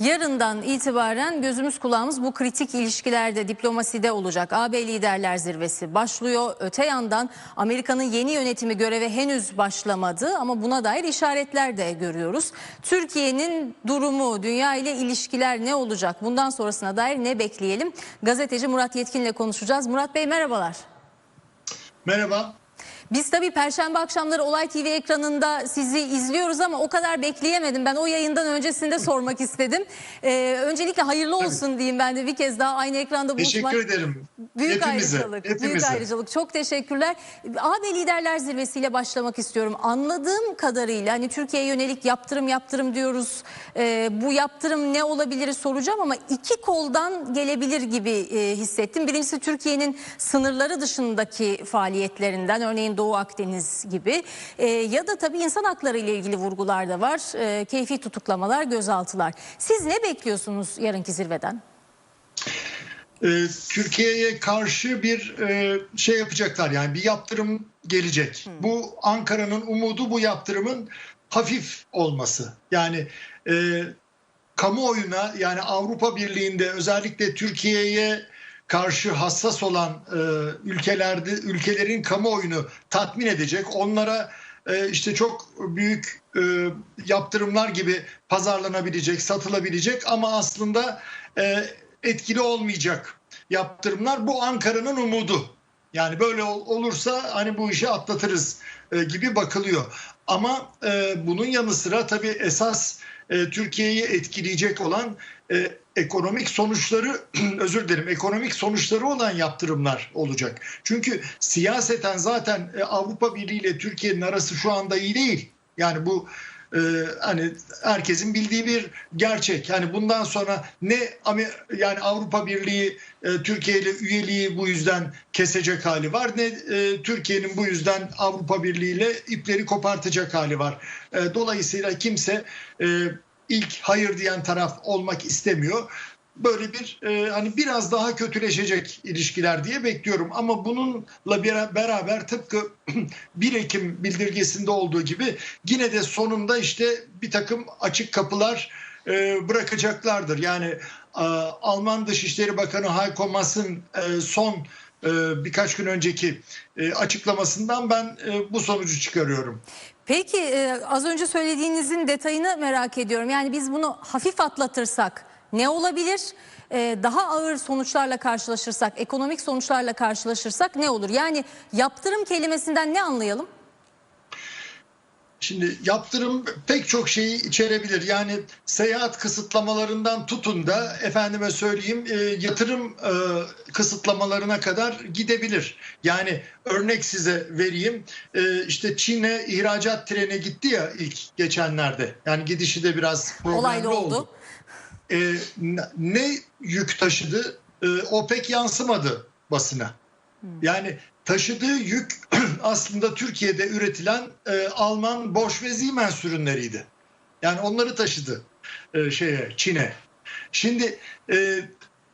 Yarından itibaren gözümüz kulağımız bu kritik ilişkilerde diplomaside olacak. AB Liderler Zirvesi başlıyor. Öte yandan Amerika'nın yeni yönetimi göreve henüz başlamadı ama buna dair işaretler de görüyoruz. Türkiye'nin durumu, dünya ile ilişkiler ne olacak? Bundan sonrasına dair ne bekleyelim? Gazeteci Murat Yetkin'le konuşacağız. Murat Bey merhabalar. Merhaba. Biz tabii Perşembe akşamları Olay TV ekranında sizi izliyoruz ama o kadar bekleyemedim. Ben o yayından öncesinde sormak istedim. Ee, öncelikle hayırlı olsun diyeyim ben de bir kez daha aynı ekranda buluşmak. Teşekkür ederim. Büyük Hepimize, ayrıcalık. Büyük hepimize. ayrıcalık. Çok teşekkürler. AB Liderler Zirvesi'yle başlamak istiyorum. Anladığım kadarıyla hani Türkiye'ye yönelik yaptırım yaptırım diyoruz. Ee, bu yaptırım ne olabilir soracağım ama iki koldan gelebilir gibi e, hissettim. Birincisi Türkiye'nin sınırları dışındaki faaliyetlerinden örneğin Doğu Akdeniz gibi E, ya da tabii insan hakları ile ilgili vurgular da var. E, keyfi tutuklamalar, gözaltılar. Siz ne bekliyorsunuz yarınki zirveden? Ee, Türkiye'ye karşı bir e, şey yapacaklar yani bir yaptırım gelecek. Bu Ankara'nın umudu bu yaptırımın hafif olması. Yani e, kamuoyuna yani Avrupa Birliği'nde özellikle Türkiye'ye karşı hassas olan e, ülkelerde ülkelerin kamuoyunu tatmin edecek. Onlara e, işte çok büyük e, yaptırımlar gibi pazarlanabilecek, satılabilecek ama aslında e, etkili olmayacak yaptırımlar. Bu Ankara'nın umudu. Yani böyle ol- olursa hani bu işi atlatırız e, gibi bakılıyor. Ama e, bunun yanı sıra tabii esas e, Türkiye'yi etkileyecek olan e, ekonomik sonuçları özür dilerim ekonomik sonuçları olan yaptırımlar olacak. Çünkü siyaseten zaten e, Avrupa Birliği ile Türkiye'nin arası şu anda iyi değil. Yani bu e, hani herkesin bildiği bir gerçek. Yani bundan sonra ne yani Avrupa Birliği e, Türkiye ile üyeliği bu yüzden kesecek hali var ne e, Türkiye'nin bu yüzden Avrupa Birliği ile ipleri kopartacak hali var. Dolayısıyla kimse ilk hayır diyen taraf olmak istemiyor. Böyle bir e, hani biraz daha kötüleşecek ilişkiler diye bekliyorum. Ama bununla bir- beraber tıpkı 1 Ekim bildirgesinde olduğu gibi yine de sonunda işte bir takım açık kapılar e, bırakacaklardır. Yani e, Alman Dışişleri Bakanı Heiko Maas'ın e, son e, birkaç gün önceki e, açıklamasından ben e, bu sonucu çıkarıyorum. Peki e, az önce söylediğinizin detayını merak ediyorum. Yani biz bunu hafif atlatırsak ne olabilir? E, daha ağır sonuçlarla karşılaşırsak, ekonomik sonuçlarla karşılaşırsak ne olur? Yani yaptırım kelimesinden ne anlayalım? Şimdi yaptırım pek çok şeyi içerebilir. Yani seyahat kısıtlamalarından tutun da efendime söyleyeyim e, yatırım e, kısıtlamalarına kadar gidebilir. Yani örnek size vereyim. E, işte Çin'e ihracat treni gitti ya ilk geçenlerde. Yani gidişi de biraz problemli Olaylı oldu. oldu. E, ne yük taşıdı? E, o pek yansımadı basına. Yani taşıdığı yük aslında Türkiye'de üretilen e, Alman Bosch ve Siemens ürünleriydi. Yani onları taşıdı e, şeye Çin'e. Şimdi e,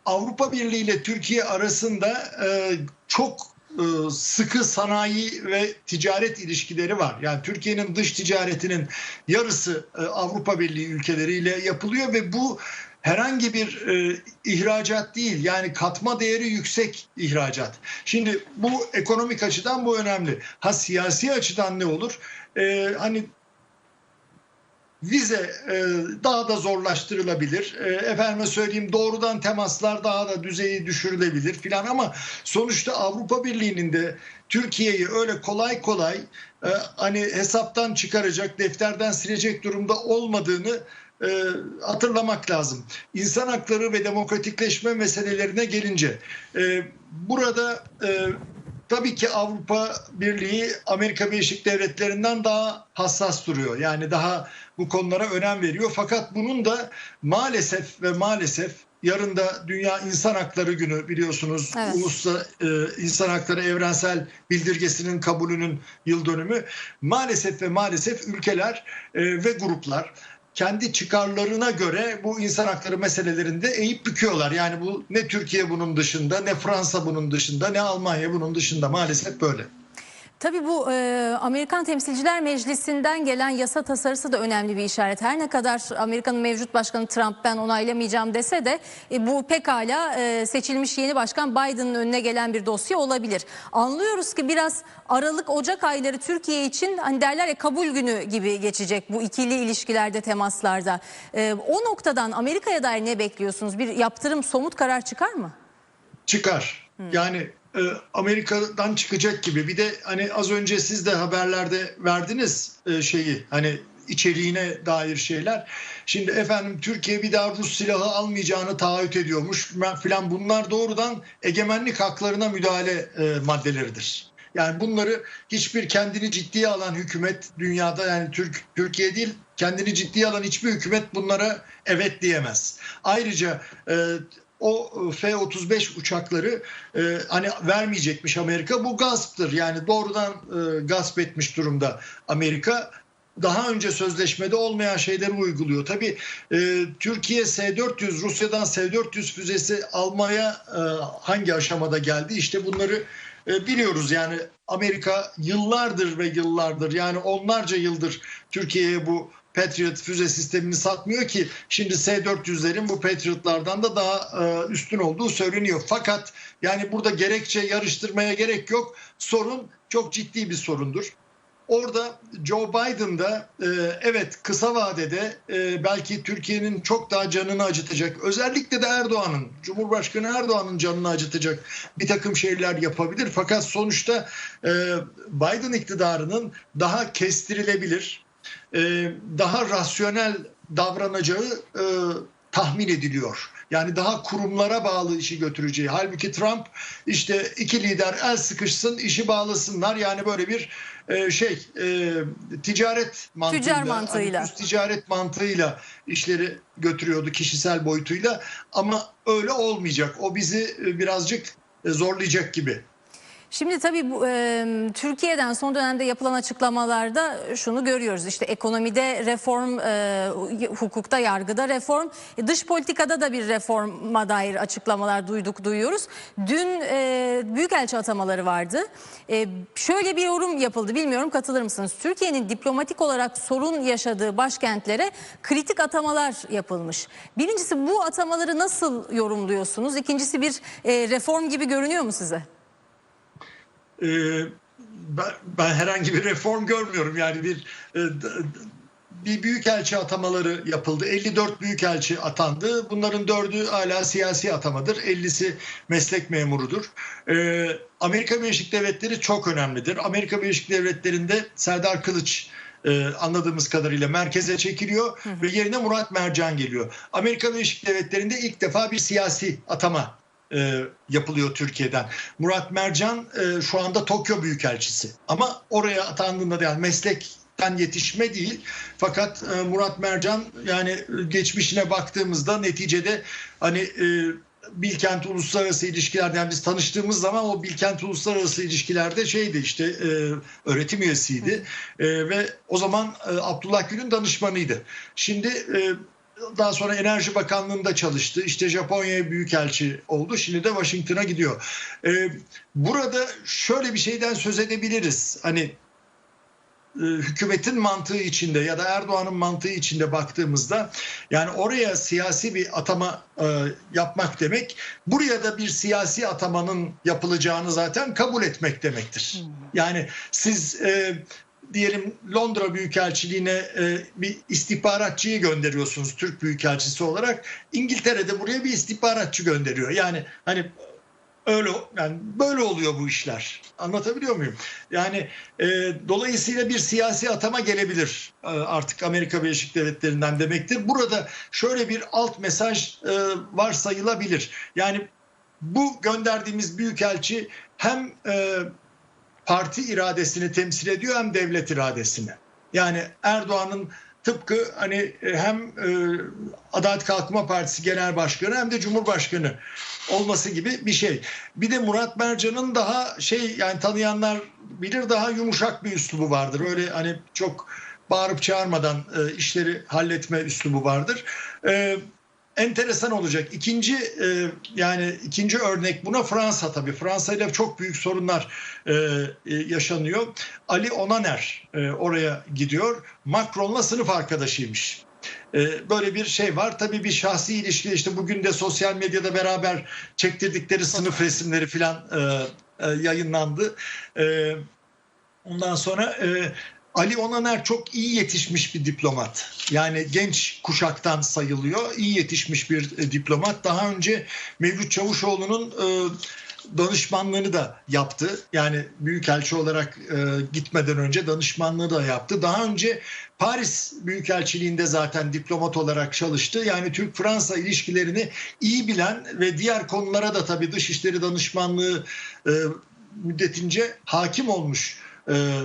Avrupa Birliği ile Türkiye arasında e, çok e, sıkı sanayi ve ticaret ilişkileri var. Yani Türkiye'nin dış ticaretinin yarısı e, Avrupa Birliği ülkeleriyle yapılıyor ve bu herhangi bir e, ihracat değil. Yani katma değeri yüksek ihracat. Şimdi bu ekonomik açıdan bu önemli. Ha siyasi açıdan ne olur? E, hani vize e, daha da zorlaştırılabilir. E, efendime söyleyeyim doğrudan temaslar daha da düzeyi düşürülebilir filan ama sonuçta Avrupa Birliği'nin de Türkiye'yi öyle kolay kolay e, hani hesaptan çıkaracak, defterden silecek durumda olmadığını e, hatırlamak lazım. İnsan hakları ve demokratikleşme meselelerine gelince e, burada e, tabii ki Avrupa Birliği Amerika Birleşik Devletleri'nden daha hassas duruyor. Yani daha bu konulara önem veriyor. Fakat bunun da maalesef ve maalesef yarın da Dünya İnsan Hakları Günü biliyorsunuz. Evet. Uluslararası e, İnsan Hakları Evrensel Bildirgesi'nin kabulünün yıl dönümü. Maalesef ve maalesef ülkeler e, ve gruplar kendi çıkarlarına göre bu insan hakları meselelerinde eğip büküyorlar. Yani bu ne Türkiye bunun dışında, ne Fransa bunun dışında, ne Almanya bunun dışında maalesef böyle. Tabii bu e, Amerikan Temsilciler Meclisi'nden gelen yasa tasarısı da önemli bir işaret. Her ne kadar Amerika'nın mevcut başkanı Trump ben onaylamayacağım dese de e, bu pekala e, seçilmiş yeni başkan Biden'ın önüne gelen bir dosya olabilir. Anlıyoruz ki biraz Aralık Ocak ayları Türkiye için hani derler ya kabul günü gibi geçecek bu ikili ilişkilerde temaslarda. E, o noktadan Amerika'ya dair ne bekliyorsunuz? Bir yaptırım somut karar çıkar mı? çıkar. Yani e, Amerika'dan çıkacak gibi. Bir de hani az önce siz de haberlerde verdiniz e, şeyi hani içeriğine dair şeyler. Şimdi efendim Türkiye bir daha Rus silahı almayacağını taahhüt ediyormuş filan bunlar doğrudan egemenlik haklarına müdahale e, maddeleridir. Yani bunları hiçbir kendini ciddiye alan hükümet dünyada yani Türk Türkiye değil kendini ciddiye alan hiçbir hükümet bunlara evet diyemez. Ayrıca o F-35 uçakları e, hani vermeyecekmiş Amerika. Bu gasptır. Yani doğrudan e, gasp etmiş durumda Amerika. Daha önce sözleşmede olmayan şeyleri uyguluyor. Tabii e, Türkiye S-400, Rusya'dan S-400 füzesi almaya e, hangi aşamada geldi? İşte bunları e, biliyoruz. Yani Amerika yıllardır ve yıllardır yani onlarca yıldır Türkiye'ye bu Patriot füze sistemini satmıyor ki şimdi S-400'lerin bu Patriot'lardan da daha e, üstün olduğu söyleniyor. Fakat yani burada gerekçe yarıştırmaya gerek yok. Sorun çok ciddi bir sorundur. Orada Joe Biden da e, evet kısa vadede e, belki Türkiye'nin çok daha canını acıtacak. Özellikle de Erdoğan'ın, Cumhurbaşkanı Erdoğan'ın canını acıtacak bir takım şeyler yapabilir. Fakat sonuçta Biden iktidarının daha kestirilebilir, e, daha rasyonel davranacağı e, tahmin ediliyor. Yani daha kurumlara bağlı işi götüreceği. Halbuki Trump işte iki lider el sıkışsın işi bağlasınlar. Yani böyle bir e, şey e, ticaret mantığıyla, Tüccar mantığıyla. hani ticaret mantığıyla işleri götürüyordu kişisel boyutuyla. Ama öyle olmayacak. O bizi e, birazcık e, zorlayacak gibi. Şimdi tabii bu, e, Türkiye'den son dönemde yapılan açıklamalarda şunu görüyoruz. İşte ekonomide reform, e, hukukta, yargıda reform, e, dış politikada da bir reforma dair açıklamalar duyduk, duyuyoruz. Dün e, büyükelçi atamaları vardı. E, şöyle bir yorum yapıldı, bilmiyorum katılır mısınız? Türkiye'nin diplomatik olarak sorun yaşadığı başkentlere kritik atamalar yapılmış. Birincisi bu atamaları nasıl yorumluyorsunuz? İkincisi bir e, reform gibi görünüyor mu size? Ee, ben, ben herhangi bir reform görmüyorum. Yani bir e, bir büyükelçi atamaları yapıldı. 54 büyükelçi atandı. Bunların dördü hala siyasi atamadır. 50'si meslek memurudur. Ee, Amerika Birleşik Devletleri çok önemlidir. Amerika Birleşik Devletleri'nde Serdar Kılıç e, anladığımız kadarıyla merkeze çekiliyor hı hı. ve yerine Murat Mercan geliyor. Amerika Birleşik Devletleri'nde ilk defa bir siyasi atama e, yapılıyor Türkiye'den. Murat Mercan e, şu anda Tokyo Büyükelçisi ama oraya atandığında da yani meslekten yetişme değil fakat e, Murat Mercan yani geçmişine baktığımızda neticede hani e, Bilkent Uluslararası İlişkiler'den yani biz tanıştığımız zaman o Bilkent Uluslararası İlişkiler'de şeydi işte e, öğretim üyesiydi e, ve o zaman e, Abdullah Gül'ün danışmanıydı. Şimdi e, daha sonra Enerji Bakanlığı'nda çalıştı. İşte Japonya'ya büyükelçi oldu. Şimdi de Washington'a gidiyor. Ee, burada şöyle bir şeyden söz edebiliriz. Hani e, hükümetin mantığı içinde ya da Erdoğan'ın mantığı içinde baktığımızda yani oraya siyasi bir atama e, yapmak demek buraya da bir siyasi atamanın yapılacağını zaten kabul etmek demektir. Yani siz e, diyelim Londra Büyükelçiliğine e, bir istihbaratçıyı gönderiyorsunuz Türk Büyükelçisi olarak. İngiltere'de buraya bir istihbaratçı gönderiyor. Yani hani öyle yani böyle oluyor bu işler. Anlatabiliyor muyum? Yani e, dolayısıyla bir siyasi atama gelebilir e, artık Amerika Birleşik Devletleri'nden demektir. Burada şöyle bir alt mesaj e, varsayılabilir. Yani bu gönderdiğimiz büyükelçi hem e, parti iradesini temsil ediyor hem devlet iradesini. Yani Erdoğan'ın tıpkı hani hem e, Adalet Kalkınma Partisi Genel Başkanı hem de Cumhurbaşkanı olması gibi bir şey. Bir de Murat Mercan'ın daha şey yani tanıyanlar bilir daha yumuşak bir üslubu vardır. Öyle hani çok bağırıp çağırmadan e, işleri halletme üslubu vardır. Enteresan olacak. İkinci e, yani ikinci örnek buna Fransa tabii. Fransa ile çok büyük sorunlar e, e, yaşanıyor. Ali Onaner e, oraya gidiyor. Macron'la sınıf arkadaşıymış. E, böyle bir şey var. Tabii bir şahsi ilişki işte bugün de sosyal medyada beraber çektirdikleri sınıf resimleri falan e, yayınlandı. Ondan sonra Ali Onaner çok iyi yetişmiş bir diplomat. Yani genç kuşaktan sayılıyor. İyi yetişmiş bir e, diplomat. Daha önce Mevlüt Çavuşoğlu'nun e, danışmanlığını da yaptı. Yani büyükelçi olarak e, gitmeden önce danışmanlığı da yaptı. Daha önce Paris Büyükelçiliğinde zaten diplomat olarak çalıştı. Yani Türk-Fransa ilişkilerini iyi bilen ve diğer konulara da tabii dışişleri danışmanlığı e, müddetince hakim olmuş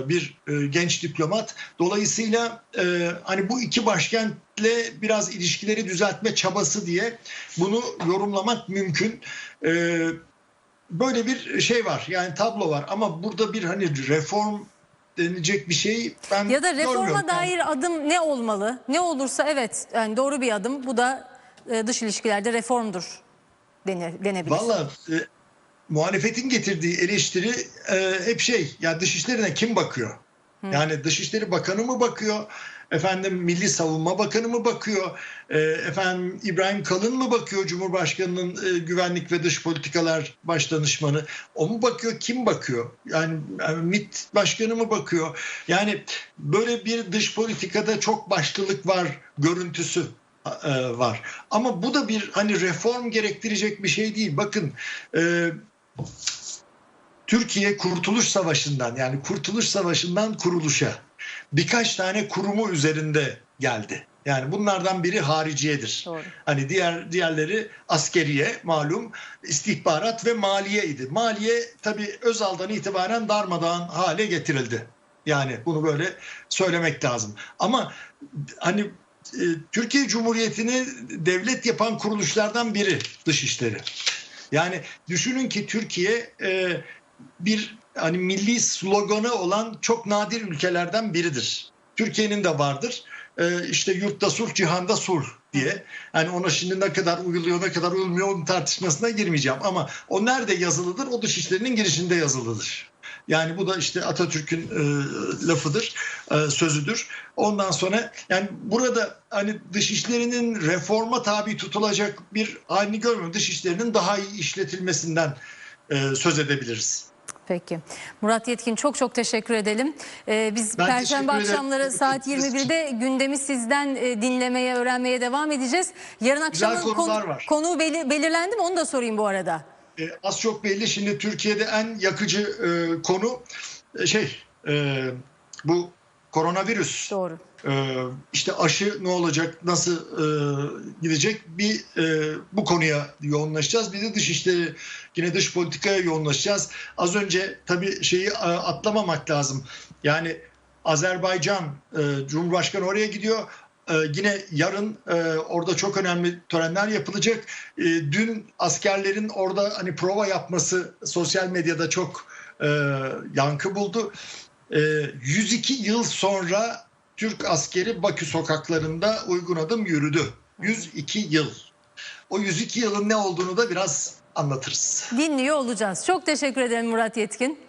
bir e, genç diplomat. Dolayısıyla e, hani bu iki başkentle biraz ilişkileri düzeltme çabası diye bunu yorumlamak mümkün. E, Böyle bir şey var yani tablo var ama burada bir hani reform denilecek bir şey ben Ya da reforma dair adım ne olmalı? Ne olursa evet yani doğru bir adım. Bu da e, dış ilişkilerde reformdur denir, denebilir. Valla e, muhalefetin getirdiği eleştiri e, hep şey ya dışişlerine kim bakıyor? Yani Dışişleri Bakanı mı bakıyor? Efendim Milli Savunma Bakanı mı bakıyor? E, efendim İbrahim Kalın mı bakıyor? Cumhurbaşkanının e, Güvenlik ve Dış Politikalar Başdanışmanı. O mu bakıyor? Kim bakıyor? Yani, yani MİT Başkanı mı bakıyor? Yani böyle bir dış politikada çok başlılık var görüntüsü e, var. Ama bu da bir hani reform gerektirecek bir şey değil. Bakın e, Türkiye Kurtuluş Savaşı'ndan yani Kurtuluş Savaşı'ndan kuruluşa birkaç tane kurumu üzerinde geldi. Yani bunlardan biri hariciyedir. Doğru. Hani diğer diğerleri askeriye malum istihbarat ve maliye idi. Maliye tabii Özal'dan itibaren darmadağın hale getirildi. Yani bunu böyle söylemek lazım. Ama hani e, Türkiye Cumhuriyeti'ni devlet yapan kuruluşlardan biri dışişleri. Yani düşünün ki Türkiye e, bir hani milli sloganı olan çok nadir ülkelerden biridir. Türkiye'nin de vardır. E, işte yurtta sulh, cihanda sulh diye. Yani ona şimdi ne kadar uyuluyor, ne kadar uyulmuyor onun tartışmasına girmeyeceğim. Ama o nerede yazılıdır? O dışişlerinin girişinde yazılıdır. Yani bu da işte Atatürk'ün e, lafıdır, e, sözüdür. Ondan sonra yani burada hani dışişlerinin reforma tabi tutulacak bir halini görmüyorum. Dışişlerinin daha iyi işletilmesinden e, söz edebiliriz. Peki. Murat Yetkin çok çok teşekkür edelim. Ee, biz Ben Perşembe akşamları saat 21'de gündemi sizden e, dinlemeye, öğrenmeye devam edeceğiz. Yarın akşamın konu- konuğu beli- belirlendi mi onu da sorayım bu arada. E, az çok belli şimdi Türkiye'de en yakıcı e, konu e, şey e, bu koronavirüs. Doğru. Ee, işte aşı ne olacak, nasıl e, gidecek bir e, bu konuya yoğunlaşacağız. Bir de dışişleri, yine dış politikaya yoğunlaşacağız. Az önce tabii şeyi e, atlamamak lazım. Yani Azerbaycan, e, Cumhurbaşkanı oraya gidiyor. E, yine yarın e, orada çok önemli törenler yapılacak. E, dün askerlerin orada hani prova yapması sosyal medyada çok e, yankı buldu. E, 102 yıl sonra Türk askeri Bakü sokaklarında uygun adım yürüdü. 102 yıl. O 102 yılın ne olduğunu da biraz anlatırız. Dinliyor olacağız. Çok teşekkür ederim Murat Yetkin.